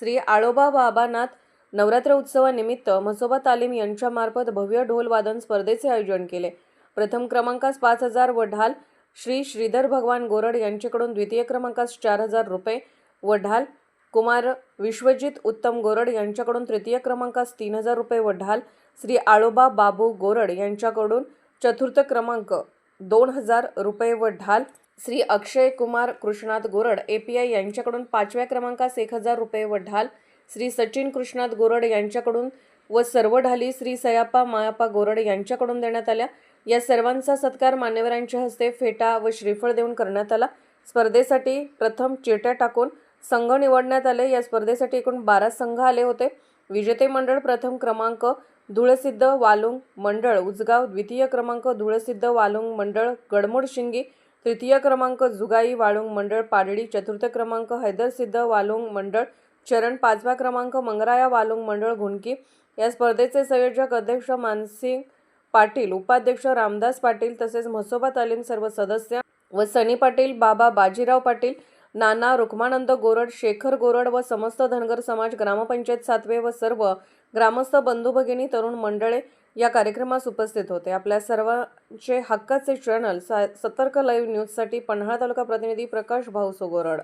श्री आळोबा बाबानाथ नवरात्र उत्सवानिमित्त म्हसोबा तालीम यांच्यामार्फत भव्य ढोलवादन स्पर्धेचे आयोजन केले. प्रथम क्रमांकास पाच हजार व ढाल श्री श्रीधर भगवान गोरड यांच्याकडून द्वितीय क्रमांकास चार हजार रुपये व ढाल कुमार विश्वजित उत्तम गोरड यांच्याकडून तृतीय क्रमांकास तीन हजार रुपये व ढाल श्री आळोबा बाबू गोरड यांच्याकडून चतुर्थ क्रमांक दोन हजार रुपये व ढाल श्री अक्षय कुमार कृष्णात गोरड एपीआय यांच्याकडून पाचव्या क्रमांकास एक हजार रुपये व ढाल. श्री सचिन कृष्णात गोरड यांच्याकडून व सर्व ढाली श्री सयाप्पा मायाप्पा गोरड यांच्याकडून देण्यात आल्या. या सर्वांचा सत्कार मान्यवरांच्या हस्ते फेटा व श्रीफळ देऊन करण्यात आला. स्पर्धेसाठी प्रथम चेट्या टाकून संघ निवडण्यात आले. या स्पर्धेसाठी एकूण बारा संघ आले होते. विजेते मंडळ प्रथम क्रमांक धुळसिद्ध वालुंग मंडळ उजगाव द्वितीय क्रमांक धुळसिद्ध वालुंग मंडळ गडमोड शिंगी तृतीय क्रमांक जुगाई वाळुंग मंडळ पाडळी चतुर्थ क्रमांक हैदरसिद्ध वालुंग मंडळ चरण पाचवा क्रमांक मंगराया वालुंग मंडळ घुणकी या स्पर्धेचे संयोजक अध्यक्ष मानसिंग पाटील उपाध्यक्ष रामदास पाटील तसेच म्हसोबा तालीम सर्व सदस्य व सनी पाटील बाबा बाजीराव पाटील नाना रुक्मानंद गोरड शेखर गोरड व समस्त धनगर समाज ग्रामपंचायत सातवे व सर्व ग्रामस्थ बंधू भगिनी तरुण मंडळे या कार्यक्रमास उपस्थित होते. आपल्या सर्वांचे हक्काचे चॅनल सा- सतर्क लाईव्ह न्यूजसाठी पन्हाळा तालुका प्रतिनिधी प्रकाश भाऊ सोगोरड.